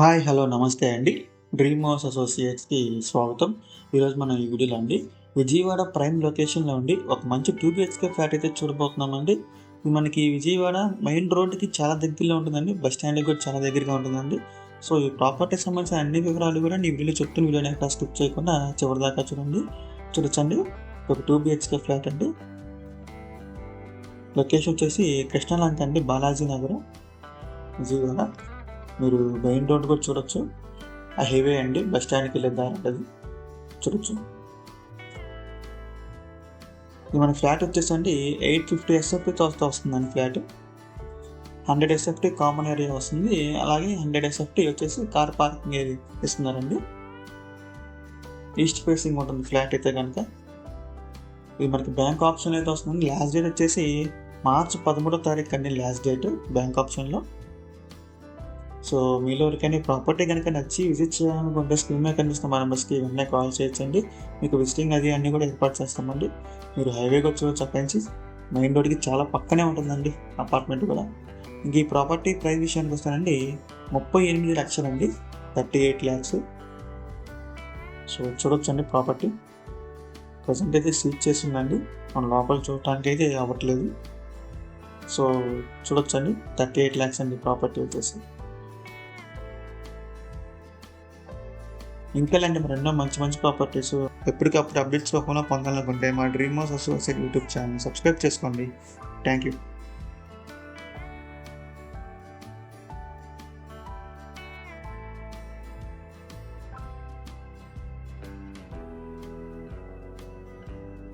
Hi hello నమస్తే అండి. Dream house అసోసియేట్స్కి స్వాగతం. ఈరోజు మనం ఈ వీడియోలో అండి విజయవాడ ప్రైమ్ లొకేషన్లో ఉండి ఒక మంచి టూ బిహెచ్కే ఫ్లాట్ అయితే చూడబోతున్నామండి. మనకి విజయవాడ మెయిన్ రోడ్కి చాలా దగ్గరలో ఉంటుందండి బస్ స్టాండ్కి కూడా చాలా దగ్గరగా ఉంటుందండి. సో ఈ ప్రాపర్టీకి సంబంధించిన అన్ని వివరాలు కూడా నీ వీడియోలో చెప్తున్న వీడియోని ఎక్కడ స్కిప్ చేయకుండా చివరి దాకా చూడండి. చూడొచ్చండి ఒక టూ బిహెచ్కే ఫ్లాట్ అండి. లొకేషన్ వచ్చేసి కృష్ణాలంక అండి బాలాజీ నగరం విజయవాడ. మీరు మెయిన్ రోడ్ కూడా చూడొచ్చు. ఆ హైవే అండి బస్ స్టాండ్కి వెళ్ళే దారి అది. చూడొచ్చు. ఇది మన ఫ్లాట్ వచ్చేసండి ఎయిట్ ఫిఫ్టీ ఎస్ఎఫ్టీతో వస్తుందండి flat. Hundred SFT common area వస్తుంది. అలాగే హండ్రెడ్ ఎస్ఎఫ్టీ వచ్చేసి కార్ పార్కింగ్ ఏరియా ఇస్తున్నారండి. ఈస్ట్ ఫేసింగ్ ఉంటుంది ఫ్లాట్ అయితే కనుక. ఇది మనకి బ్యాంక్ ఆప్షన్ అయితే వస్తుంది లాస్ట్ డేట్ వచ్చేసి మార్చి పదమూడో తారీఖు అండి లాస్ట్ డేట్ బ్యాంక్ ఆప్షన్లో. సో మీలో ఎవరికైనా ప్రాపర్టీ కనుక నచ్చి విజిట్ చేయాలనుకుంటే స్క్రీన్ మీద కనిపిస్తున్న మా నెంబర్స్కి వెంటనే కాల్ చేయొచ్చండి. మీకు విజిటింగ్ అది అన్నీ కూడా ఏర్పాటు చేస్తామండి. మీరు హైవేకి వచ్చి చూడొచ్చు అక్కడి నుంచి మెయిన్ రోడ్కి చాలా పక్కనే ఉంటుందండి అపార్ట్మెంట్ కూడా. ఇంక ఈ ప్రాపర్టీ ప్రైస్ విషయానికి వస్తానండి. ముప్పై ఎనిమిది లక్షలు అండి. థర్టీ ఎయిట్ ల్యాక్స్ సో చూడొచ్చండి ప్రాపర్టీ ప్రజెంట్ అయితే సీట్ చేసిందండి మన లోపల చూడటానికి అయితే అవ్వట్లేదు. సో చూడొచ్చండి. థర్టీ ఎయిట్ ల్యాక్స్ అండి ప్రాపర్టీ వచ్చేసి. ఇంకా ఇలాంటి మరెన్నో మంచి మంచి ప్రాపర్టీస్ ఎప్పటికప్పుడు అప్డేట్స్ రూపంలో పొందాలనుకుంటే మా dream house associate YouTube channel subscribe చేసుకోండి. Thank you